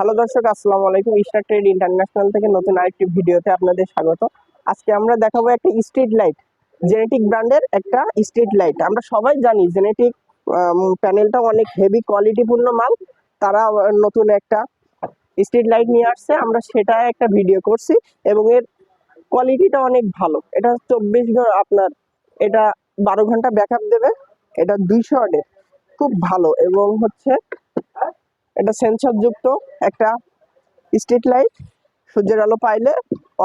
Hello দর্শক, আসসালামু আলাইকুম। স্টার ট্রেড ইন্টারন্যাশনাল থেকে নতুন আরেকটি ভিডিওতে আপনাদের স্বাগত। আজকে আমরা দেখাবো একটা স্ট্রিট লাইট জেনেটিক ব্র্যান্ডের একটা স্ট্রিট লাইট আমরা সবাই জানি জেনেটিক প্যানেলটা অনেক হেভি কোয়ালিটিপূর্ণ মাল। তারা নতুন একটা স্ট্রিট লাইট নিয়ে আসছে। আমরা সেটা একটা ভিডিও করছি এবং এর কোয়ালিটিটা অনেক ভালো। এটা চব্বিশ আপনার এটা বারো ঘণ্টা ব্যাকআপ দেবে। এটা দুইশো ওয়াটের খুব ভালো এবং হচ্ছে এটা সেন্সর যুক্ত একটা স্ট্রিট লাইট সূর্যের আলো পাইলে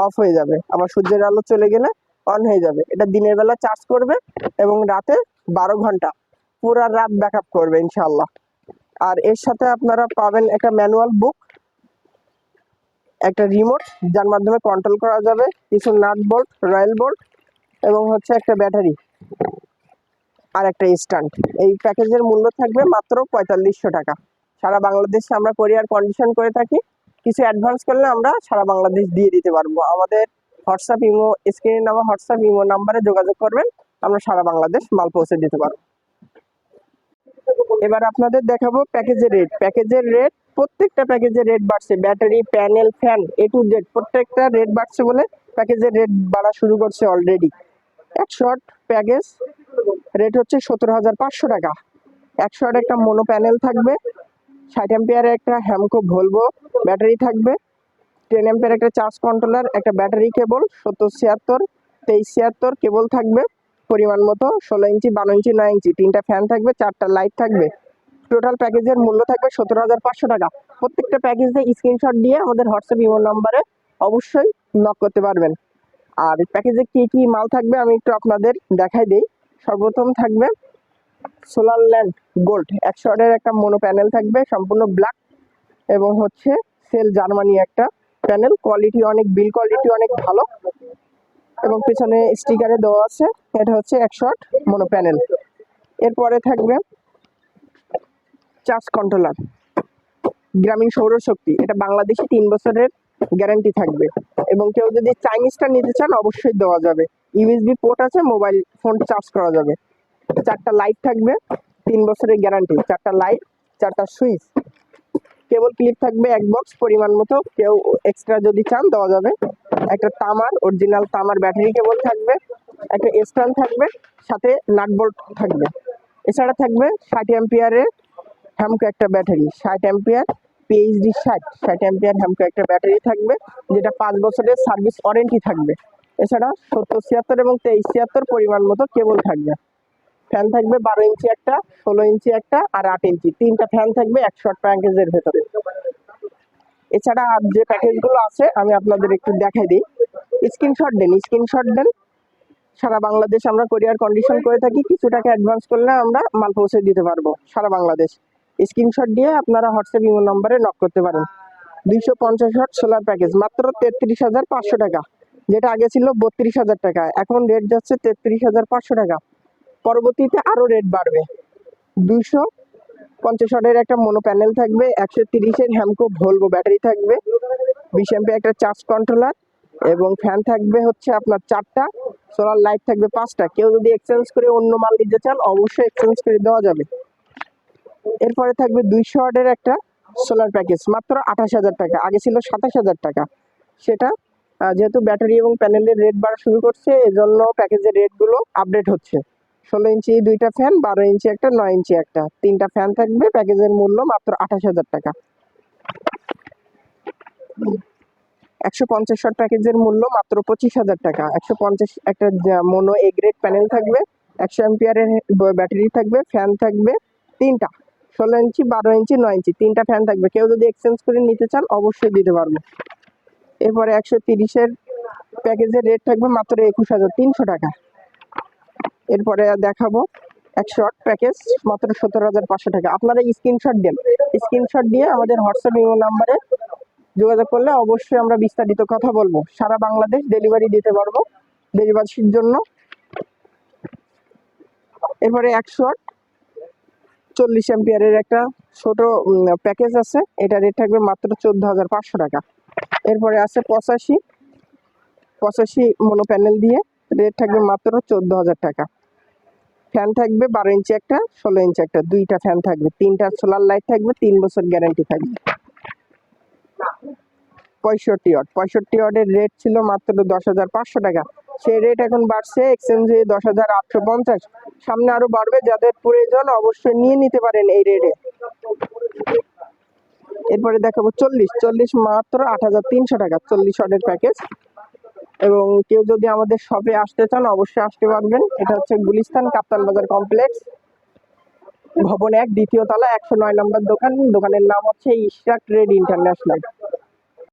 অফ হয়ে যাবে। আবার সূর্যের আলো চলে গেলে অন হয়ে যাবে। এটা দিনের বেলা চার্জ করবে এবং রাতে বারো ঘণ্টা পুরো রাত ব্যাকআপ করবে ইনশাল্লাহ আর এর সাথে আপনারা পাবেন একটা ম্যানুয়াল বুক একটা রিমোট যার মাধ্যমে কন্ট্রোল করা যাবে। কিছু নাট বোল্ট রয়্যাল বোল্ট এবং হচ্ছে একটা ব্যাটারি আর একটা স্ট্যান্ড এই প্যাকেজের মূল্য থাকবে মাত্র পঁয়তাল্লিশশো টাকা। সারা বাংলাদেশে আমরা কোরিয়ার কন্ডিশন করে থাকি। কিছু অ্যাডভান্স করলে আমরা সারা বাংলাদেশ দিয়ে দিতে পারব। আমাদের হোয়াটসঅ্যাপ ইমো স্ক্রিনে নামা হোয়াটসঅ্যাপ ইমো নাম্বারে যোগাযোগ করবেন। আমরা সারা বাংলাদেশ মাল পৌঁছে দিতে পারব। এবার আপনাদের দেখাবো প্যাকেজের রেট প্যাকেজের রেট প্রত্যেকটা প্যাকেজের রেট বাড়ছে। Battery panel fan A to Z প্রত্যেকটা রেট বাড়ছে বলে প্যাকেজের রেট বাড়া শুরু করছে অলরেডি এক শর্ট প্যাকেজ রেট হচ্ছে সতেরো হাজার পাঁচশো টাকা। একশো আট একটা মোনো প্যানেল থাকবে। ষাট অ্যাম্পিয়ারের একটা হ্যামকো ভলভো ব্যাটারি থাকবে। টেন অ্যাম্পিয়ার একটা চার্জ কন্ট্রোলার একটা ব্যাটারি কেবল সত্তর ছিয়াত্তর, তেইশ ছিয়াত্তর কেবল থাকবে। পরিমাণ মতো ষোলো ইঞ্চি, বারো ইঞ্চি, নয় ইঞ্চি, তিনটা ফ্যান থাকবে, চারটা লাইট থাকবে। টোটাল প্যাকেজের মূল্য থাকবে সতেরো হাজার পাঁচশো টাকা। প্রত্যেকটা প্যাকেজে স্ক্রিনশট দিয়ে আমাদের হোয়াটসঅ্যাপ ইমো নাম্বারে অবশ্যই নক করতে পারবেন। আর প্যাকেজে কি কি মাল থাকবে আমি একটু আপনাদের দেখাই দিই। সর্বপ্রথম থাকবে সোলার ল্যান্ড গোল্ড। একশো ওয়াটের একটা মোনো প্যানেল থাকবে, সম্পূর্ণ ব্ল্যাক এবং হচ্ছে সেল জার্মানি একটা প্যানেল। কোয়ালিটি অনেক, বিল কোয়ালিটি অনেক ভালো এবং পেছনে স্টিকারে দেওয়া আছে। এটা হচ্ছে একশো ওয়াট মোনো প্যানেল। এরপরে থাকবে চার্জ কন্ট্রোলার। গ্রামীণ সৌরশক্তি, এটা বাংলাদেশে তিন বছরের গ্যারান্টি থাকবে এবং কেউ যদি চাইনিজটা নিতে চান, অবশ্যই দেওয়া যাবে। ইউএসবি পোর্ট আছে, মোবাইল ফোন চার্জ করা যাবে। চারটা লাইট থাকবে, তিন বছরের গ্যারান্টি চারটা লাইট চারটা সুইচ কেবল ক্লিপ থাকবে এক বক্স পরিমাণ মতো। কেউ এক্সট্রা যদি চান, দেওয়া যাবে। একটা তামার অরিজিনাল তামার ব্যাটারি কেবল থাকবে। একটা স্ট্যান্ড থাকবে, সাথে নাট বোল্ট থাকবে। এছাড়া থাকবে ষাট অ্যাম্পিয়ারের হ্যামকো একটা ব্যাটারি ষাট অ্যাম্পিয়ার পিএইচডি ষাট। ষাট অ্যাম্পিয়ার হ্যামকো একটা ব্যাটারি থাকবে, যেটা পাঁচ বছরের সার্ভিস ওয়ারেন্টি থাকবে। এছাড়া সত্তর ছিয়াত্তর এবং তেইশ ছিয়াত্তর পরিমাণ মতো কেবল থাকবে। ফ্যান থাকবে বারো ইঞ্চি একটা, ষোলো ইঞ্চি একটা আর আট ইঞ্চি। তিনটা ফ্যান থাকবে একশো প্যাকেজের ভেতরে। এছাড়া আর যে প্যাকেজগুলো আছে, আমি আপনাদের একটু দেখাই দিই। স্ক্রিনশট দেন স্ক্রিনশট দেন। সারা বাংলাদেশ আমরা কোরিয়ার কন্ডিশন করে থাকি, কিছু টাকা অ্যাডভান্স করলে আমরা মাল পৌঁছে দিতে পারব, সারা বাংলাদেশ। স্ক্রিনশট দিয়ে আপনারা হোয়াটসঅ্যাপ, ইমো নম্বরে নক করতে পারেন। দুইশো পঞ্চাশ ওয়াট সোলার প্যাকেজ মাত্র তেত্রিশ হাজার পাঁচশো টাকা। যেটা আগে ছিল বত্রিশ হাজার টাকা, এখন রেট যাচ্ছে তেত্রিশ হাজার পাঁচশো টাকা। পরবর্তীতে আরও রেট বাড়বে। দুশো পঞ্চাশ ওয়াটের একটা মোনো প্যানেল থাকবে, একশো তিরিশের হ্যামকো ভলভো ব্যাটারি থাকবে, বিশ এমপি একটা চার্জ কন্ট্রোলার এবং ফ্যান থাকবে হচ্ছে আপনার চারটা সোলার লাইট থাকবে পাঁচটা। কেউ যদি এক্সচেঞ্জ করে অন্য মাল নিতে চান, অবশ্যই এক্সচেঞ্জ করে দেওয়া যাবে। এরপরে থাকবে দুইশো ওয়াটের একটা সোলার প্যাকেজ মাত্র আঠাশ হাজার টাকা, আগে ছিল সাতাশ হাজার টাকা। সেটা যেহেতু ব্যাটারি এবং প্যানেলের রেট বাড়া শুরু করছে, এজন্য প্যাকেজের রেটগুলো আপডেট হচ্ছে। ষোলো ইঞ্চি দুইটা ফ্যান বারো ইঞ্চি একটা, নয় ইঞ্চি একটা। তিনটা ফ্যান থাকবে, প্যাকেজের মূল্য মাত্র আঠাশ হাজার টাকা। একশো পঞ্চাশ শট প্যাকেজের মূল্য মাত্র পঁচিশ হাজার টাকা। একশো পঞ্চাশ একটা মোনো এ গ্রেড প্যানেল থাকবে, একশো অ্যাম্পিয়ারের ব্যাটারি থাকবে ফ্যান থাকবে তিনটা। ষোলো ইঞ্চি, বারো ইঞ্চি, নয় ইঞ্চি, তিনটা ফ্যান থাকবে। কেউ যদি এক্সচেঞ্জ করে নিতে চান, অবশ্যই দিতে পারব। এরপরে একশো তিরিশের প্যাকেজের রেট থাকবে মাত্র একুশ হাজার তিনশো টাকা। এরপরে দেখাবো এক শর্ট প্যাকেজ মাত্র সতেরো হাজার পাঁচশো টাকা। আপনারা স্ক্রিনশট দেন। স্ক্রিনশট দিয়ে আমাদের হোয়াটসঅ্যাপ ইমো নাম্বারে যোগাযোগ করলে অবশ্যই আমরা বিস্তারিত কথা বলব। সারা বাংলাদেশ ডেলিভারি দিতে পারব ডেলিভারির জন্য। এরপরে এক শর্ট চল্লিশ এম্পিয়ারের একটা ছোট প্যাকেজ আছে। এটা রেট থাকবে মাত্র চোদ্দ হাজার পাঁচশো টাকা। এরপরে আছে পঁচাশি। পঁচাশি মোনো প্যানেল দিয়ে রেট থাকবে মাত্র চোদ্দ হাজার টাকা। ফ্যান থাকবে বারো ইঞ্চি একটা, ষোলো ইঞ্চি একটা। দুইটা ফ্যান থাকবে, তিনটা সোলার লাইট থাকবে, তিন বছর গ্যারান্টি থাকবে। পঁয়ষট্টি ওয়াট পঁয়ষট্টি ওয়াটের রেট ছিল মাত্র দশ হাজার পাঁচশো টাকা। সেই রেট এখন বাড়ছে এক্সচেঞ্জে দশ হাজার আটশো পঞ্চাশ। সামনে আরও বাড়বে, যাদের প্রয়োজন অবশ্যই নিয়ে নিতে পারেন এই রেটে এরপরে দেখাবো চল্লিশ চল্লিশ মাত্র আট হাজার তিনশো টাকা, চল্লিশ ওয়াটের প্যাকেজ এবং কেউ যদি আমাদের শপে আসতে চান, অবশ্যই আসতে পারবেন। এটা হচ্ছে গুলিস্তান কাপ্তান বাজার কমপ্লেক্স ভবন এক, দ্বিতীয় তলা, একশো নয় নম্বর দোকান। দোকানের নাম হচ্ছে ইশরাক ট্রেড ইন্টারন্যাশনাল।